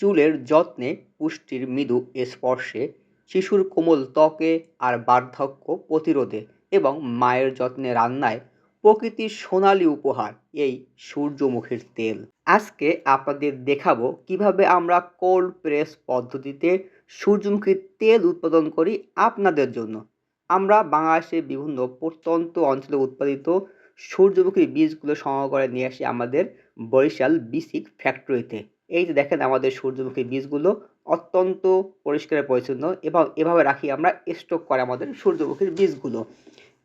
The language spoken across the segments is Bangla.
চুলের যত্নে পুষ্টির মৃদু স্পর্শে শিশুর কোমল ত্বকে আর বার্ধক্য প্রতিরোধে এবং মায়ের যত্নে রান্নায় প্রকৃতির সোনালী উপহার, এই সূর্যমুখীর তেল। আজকে আপনাদের দেখাবো কীভাবে আমরা কোল্ড প্রেস পদ্ধতিতে সূর্যমুখীর তেল উৎপাদন করি আপনাদের জন্য। আমরা বাংলাদেশের বিভিন্ন প্রত্যন্ত অঞ্চলে উৎপাদিত সূর্যমুখী বীজগুলো সংগ্রহ করে নিয়ে আসি আমাদের বরিশাল বিসিক ফ্যাক্টরিতে। এই যে দেখেন আমাদের সূর্যমুখী বীজগুলো অত্যন্ত পরিষ্কার পরিচ্ছন্ন এবং এভাবে রাখি আমরা স্টক করে আমাদের সূর্যমুখীর বীজগুলো।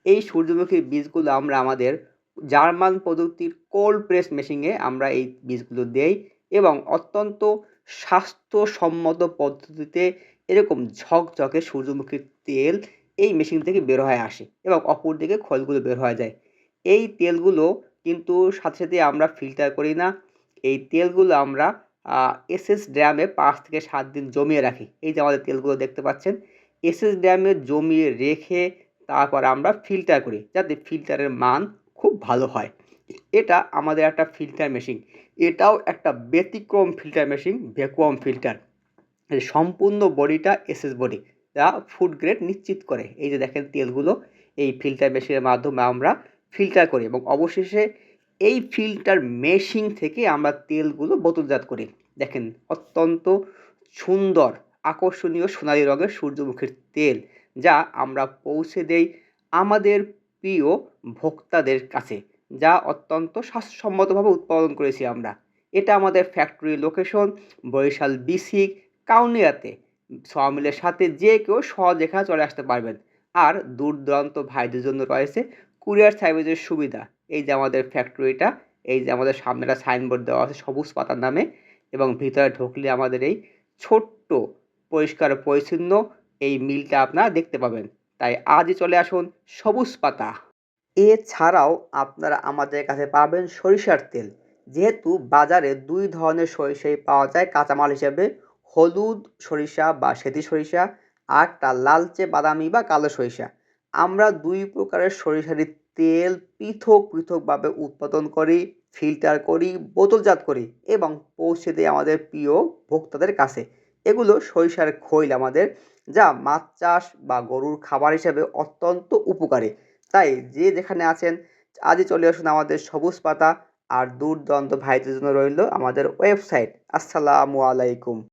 এই সূর্যমুখী বীজগুলো আমরা আমাদের জার্মান প্রযুক্তির কোল্ড প্রেস মেশিনে আমরা এই বীজগুলো দেই এবং অত্যন্ত স্বাস্থ্যসম্মত পদ্ধতিতে এরকম ঝকঝকে সূর্যমুখীর তেল এই মেশিন থেকে বের হয়ে আসে এবং অপর দিকে খোলগুলো বের হয়ে যায়। এই তেলগুলো কিন্তু সাথে সাথে আমরা ফিল্টার করি না। এই তেলগুলো আমরা এসএস ড্রামে পাঁচ থেকে সাত দিন জমিয়ে রাখি। এই যে আমাদের তেলগুলো দেখতে পাচ্ছেন, এসএস ড্যামে জমিয়ে রেখে তারপর আমরা ফিল্টার করি, যাতে ফিল্টারের মান খুব ভালো হয়। এটা আমাদের একটা ফিল্টার মেশিন এটাও একটা ব্যতিক্রম ফিল্টার মেশিন ভ্যাকুয়াম ফিল্টার সম্পূর্ণ বডিটা এসএস বডি, যা ফুড গ্রেড নিশ্চিত করে। এই যে দেখেন তেলগুলো, এই ফিল্টার মেশিনের মাধ্যমে আমরা ফিল্টার করি এবং অবশেষে এই ফিল্টার মেশিন থেকে আমরা তেলগুলো বোতলজাত করি। দেখেন, অত্যন্ত সুন্দর, আকর্ষণীয় সোনালি রঙের সূর্যমুখীর তেল, যা আমরা পৌঁছে দেই আমাদের প্রিয় ভোক্তাদের কাছে, যা অত্যন্ত স্বাস্থ্যসম্মতভাবে উৎপাদন করেছি আমরা। এটা আমাদের ফ্যাক্টরি লোকেশন বরিশাল বিসিক, কাউনিয়াতে। সমিলের সাথে যে কেউ সহজ এখানে চলে আসতে পারবেন। আর দূর দূরান্ত ভাইদের জন্য রয়েছে কুরিয়ার সার্ভিসের সুবিধা। এই যে আমাদের ফ্যাক্টরিটা এই যে আমাদের সামনে একটা সাইনবোর্ড দেওয়া আছে সবুজ পাতার নামে এবং ভিতরে ঢুকলে আমাদের এই ছোট্ট পরিষ্কার পরিচ্ছন্ন এই মিলটা আপনারা দেখতে পাবেন। তাই আজই চলে আসুন সবুজ পাতা। এছাড়াও আপনারা আমাদের কাছে পাবেন সরিষার তেল। যেহেতু বাজারে দুই ধরনের সরিষাই পাওয়া যায়, কাঁচামাল হিসেবে হলুদ সরিষা বা সেতি সরিষা আরটা লালচে বাদামি বা কালো সরিষা। আমরা দুই প্রকারের সরিষারি তেল পৃথক পৃথকভাবে উৎপাদন করি ফিল্টার করি, বোতলজাত করি এবং পৌঁছে দিই আমাদের প্রিয় ভোক্তাদের কাছে। এগুলো সরিষার খৈল আমাদের, যা মাছ চাষ বা গরুর খাবার হিসেবে অত্যন্ত উপকারী। তাই যে যেখানে আছেন, আজই চলে আসুন আমাদের সবুজ পাতা আর দূর দূরান্ত ভাইদের জন্য রইল আমাদের ওয়েবসাইট। আসসালামু আলাইকুম।